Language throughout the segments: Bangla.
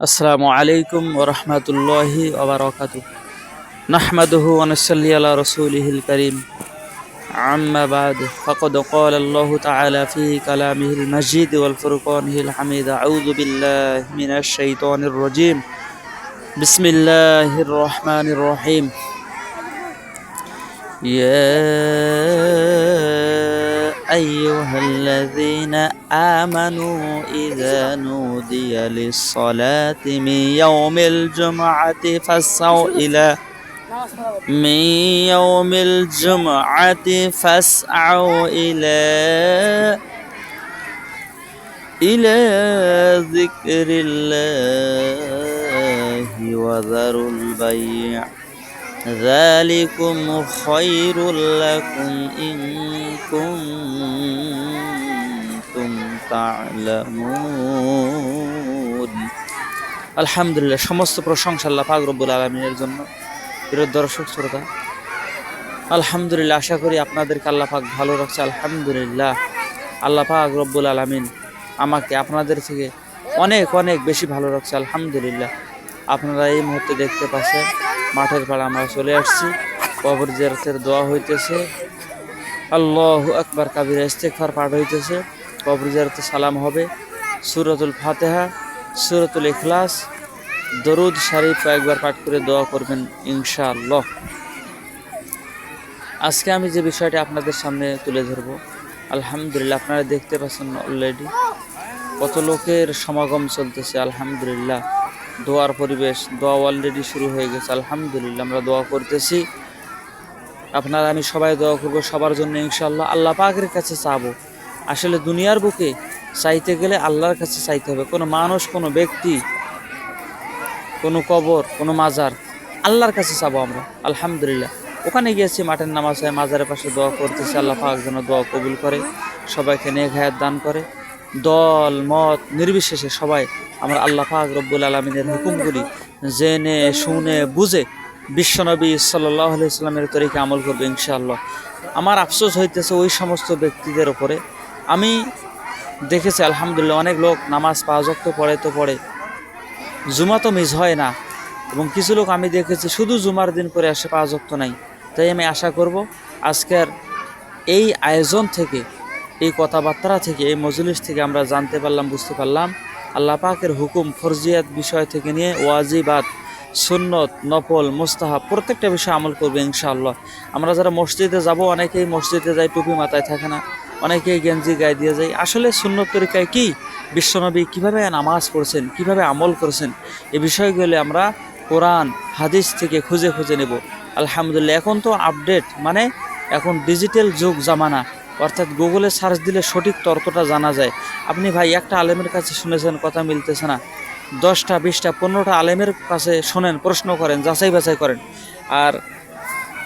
আসসালামু আলাইকুম ওরহমতুল্লাহি ওবরাকাতু নাহমাদুহু ওয়ানুসাল্লি রাসূলিহিল কারীম। আম্মা বাদ, ফাকাদ ক্বালা আল্লাহু তাআলা ফি কালামিহিল মাজিদ ওয়াল ফুরকানিহিল হামিদ। আউযু বিল্লাহি মিনাশ শাইতানির রাজীম। বিসমিল্লাহির রহমানির রহিম। يا أيها الذين آمنوا إذا نودي للصلاة من يوم الجمعة فاسعوا إلى من يوم الجمعة فاسعوا إلى إلى ذكر الله وذروا البيع. ذلكم خير لكم إن كنتم تعلمون আলহামদুলিল্লাহ সমস্ত প্রশংসা আল্লাহ পাক রব্বুল আলমিনের জন্য প্রিয় দর্শক শ্রোতা আলহামদুলিল্লাহ আশা করি আপনাদেরকে আল্লাহ পাক ভালো রাখছে আলহামদুলিল্লাহ আল্লাহ পাক রব্বুল আলমিন আমাকে আপনাদের থেকে অনেক অনেক বেশি ভালো রাখছে আলহামদুলিল্লাহ আপনারা এই মুহূর্তে দেখতে পাচ্ছেন মাঠের পাড়ে আমরা চলে আসছি। কবর জিয়ারতের দোয়া হইতেছে। আল্লাহ আকবার কাবির ইস্তেকফার পাঠ হইতেছে। কবর জিয়ারতে সালাম হবে। সুরতুল ফাতেহা, সুরতুল ইখলাস। দরুদ শরীফ কয়েকবার পাঠ করে দোয়া করবেন ইনশাআল্লাহ। আজকে আমি যে বিষয়টি আপনাদের সামনে তুলে ধরব, আলহামদুলিল্লাহ আপনারা দেখতে পাচ্ছেন অলরেডি কত লোকের সমাগম চলতেছে, আলহামদুলিল্লাহ। দোয়ার পরিবেশ, দোয়া অলরেডি শুরু হয়ে গেছে, আলহামদুলিল্লাহ, আমরা দোয়া করতেছি। আপনারা, আমি সবাই দোয়া করব সবার জন্য ইনশাল্লাহ আল্লাহ পাকের কাছে চাবো। আসলে দুনিয়ার বুকে চাইতে গেলে আল্লাহর কাছে চাইতে হবে। কোনো মানুষ, কোনো ব্যক্তি, কোনো কবর, কোনো মাজার, আল্লাহর কাছে চাবো আমরা, আলহামদুলিল্লাহ। ওখানে গিয়েছি, মাঠের নামাজ হয় মাজারের পাশে দোয়া করতেছি, আল্লাহ পাক যেন দোয়া কবুল করে, সবাইকে নেক দান করে। দল, মত নির্বিশেষে সবাই আমরা আল্লাহ পাক রব্বুল আলমিনের হুকুমগুলি জেনে, শুনে, বুঝে বিশ্বনবী সাল্লাহ ইসলামের তরিকে আমল করবে ইনশাআল্লাহ। আমার আফসোস হইতেছে ওই সমস্ত ব্যক্তিদের ওপরে আমি দেখেছি, আলহামদুলিল্লাহ, অনেক লোক নামাজ পাঁচ ওয়াক্ত পড়ে তো পড়ে। জুমা তো মিস হয় না এবং কিছু লোক আমি দেখেছি শুধু জুমার দিন করে আসে পাঁচ ওয়াক্ত নাই। তাই আমি আশা করব, আজকের এই আয়োজন থেকে এই কথাবার্তা থেকে এই মজলিস থেকে আমরা জানতে পারলাম, বুঝতে পারলাম। আল্লাহ পাকের হুকুম, ফরজিয়াত বিষয় থেকে নিয়ে ওয়াজিবাত, সুন্নত, নফল, মুস্তাহাব প্রত্যেকটা বিষয়ে আমল করবে ইনশাআল্লাহ। আমরা যারা মসজিদে যাব, অনেকেই মসজিদে যাই টুপি মাথায় থাকে না। অনেকেই গেঞ্জি গায়ে দিয়ে যায়। আসলে সুন্নত তরিকায় কি? বিশ্বনবী কীভাবে নামাজ পড়ছেন, কীভাবে আমল করেছেন এই বিষয়গুলি আমরা কোরআন, হাদিস থেকে খুঁজে খুঁজে নেব। আলহামদুলিল্লাহ, এখন তো আপডেট মানে এখন ডিজিটাল যুগ, জামানা। অর্থাৎ গুগলে সার্চ দিলে সঠিক তর্কটা জানা যায়। আপনি ভাই, একটা আলেমের কাছে শুনেছেন, কথা মিলতেছে না। দশটা, বিশটা, পনেরোটা আলেমের কাছে শোনেন, প্রশ্ন করেন, যাচাই বাছাই করেন। আর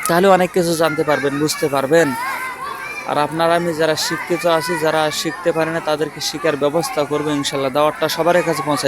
তাহলে অনেক কিছু জানতে পারবেন, বুঝতে পারবেন। আর আপনারা, আমি যারা শিক্ষিত আছি, যারা শিখতে পারে না, তাদেরকে শিখার ব্যবস্থা করব ইনশাল্লাহ। দাওয়াতটা সবার কাছে পৌঁছাই